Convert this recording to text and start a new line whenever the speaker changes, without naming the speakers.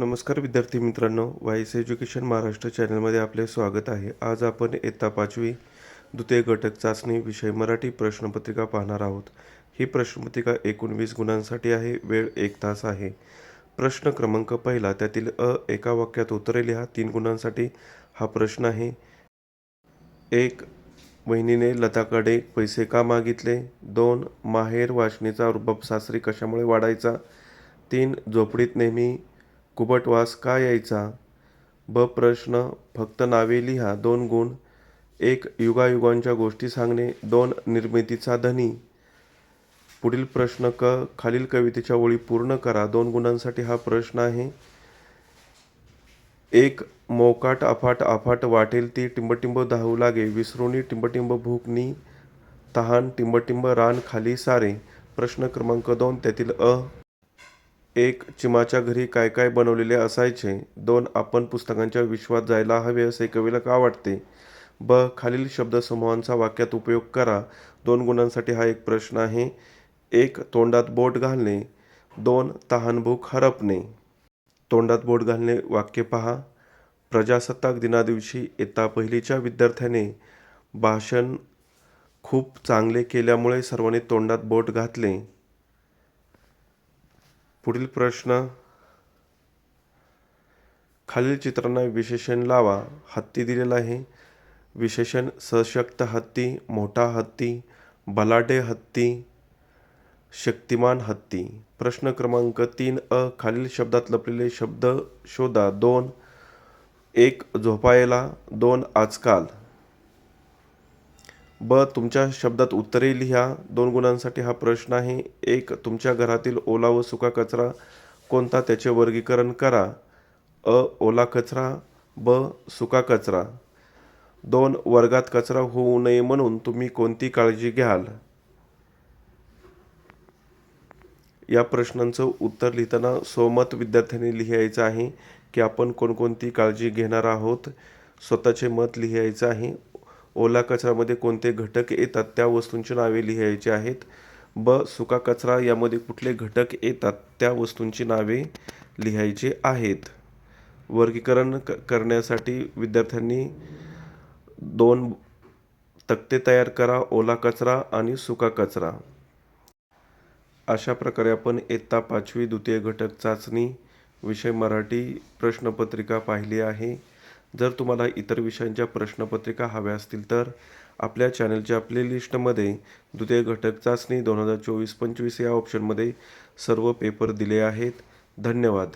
नमस्कार विद्यार्थी मित्रांनो वाईस एज्युकेशन महाराष्ट्र चॅनलमध्ये आपले स्वागत आहे. आज आपण इयत्ता पाचवी द्वितीय घटक चाचणी विषय मराठी प्रश्नपत्रिका पाहणार आहोत. ही प्रश्नपत्रिका एकूण वीस गुणांसाठी आहे वेळ एक तास आहे. प्रश्न क्रमांक पहिला त्यातील अ एका वाक्यात उत्तरे लिहा. तीन गुणांसाठी हा प्रश्न आहे. एक वहिनीने लताकडे पैसे का मागितले? दोन माहेर वाचनेचा रुबाब सासरी कशामुळे वाढायचा? तीन झोपडीत नेहमी कुबट वास का यायचा? ब प्रश्न फक्त नावे लिहा दोन गुण एक युगायुगांच्या गोष्टी सांगणे दोन निर्मितीचा धनी. पुढील प्रश्न क खालील कवितेच्या ओळी पूर्ण करा दोन गुणांसाठी हा प्रश्न आहे. एक मोकाट अफाट अफाट वाटेल ती टिंबटिंब धावू लागे विसरुनी टिंबटिंब भूकनी तहान टिंबटिंब रान खाली सारे. प्रश्न क्रमांक दोन त्यातील अ एक चिमाच्या घरी काय काय बनवलेले असायचे? दोन आपण पुस्तकांच्या विश्वात जायला हवे असे कवीला का वाटते? ब. खालील शब्दसमूहांचा वाक्यात उपयोग करा. दोन गुणांसाठी हा एक प्रश्न आहे. एक तोंडात बोट घालणे. दोन तहानभूक हरपणे. तोंडात बोट घालणे वाक्य पहा. प्रजासत्ताक दिनादिवशी इयत्ता पहिलीच्या विद्यार्थ्याने. भाषण खूप चांगले केल्यामुळे सर्वांनी तोंडात बोट घातले. पुढील प्रश्न. खालील चित्रांना विशेषण लावा. हत्ती दिलेला आहे. विशेषण सशक्त हत्ती मोठा हत्ती बलाढे हत्ती शक्तिमान हत्ती. प्रश्न क्रमांक तीन अ. खालील शब्दात लपलेले शब्द शोधा. दोन एक झोपायला. दोन आजकाल. ब तुमच्या शब्दात उत्तरे लिहा. दोन गुणांसाठी हा प्रश्न आहे. एक तुमच्या घरातील ओला व सुका कचरा कोणता? त्याचे वर्गीकरण करा. अ ओला कचरा. ब सुका कचरा. दोन वर्गात कचरा होऊ नये म्हणून तुम्ही कोणती काळजी घ्याल? या प्रश्नांचं उत्तर लिहिताना सोमत विद्यार्थ्यांनी लिहायचं आहे की आपण कोणकोणती काळजी घेणार आहोत? स्वतःचे मत लिहायचं आहे. ओला कचऱ्यामध्ये कोणते घटक येतात त्या वस्तूंची नावे लिहायची आहेत. ब सुका कचरा यामध्ये कुठले घटक येतात त्या वस्तूंची नावे लिहायची आहेत. वर्गीकरण क करण्यासाठी विद्यार्थ्यांनी दोन तक्ते तयार करा ओला कचरा आणि सुका कचरा. अशा प्रकारे आपण इयत्ता पाचवी द्वितीय घटक चाचणी विषय मराठी प्रश्नपत्रिका पाहिली आहे. जर तुम्हाला इतर विषयांच्या प्रश्नपत्रिका हव्या असतील तर आपल्या चॅनलच्या प्लेलिस्टमध्ये द्वितीय घटक चाचणी दोन हजार चोवीस पंचवीस या ऑप्शनमध्ये सर्व पेपर दिले आहेत. धन्यवाद.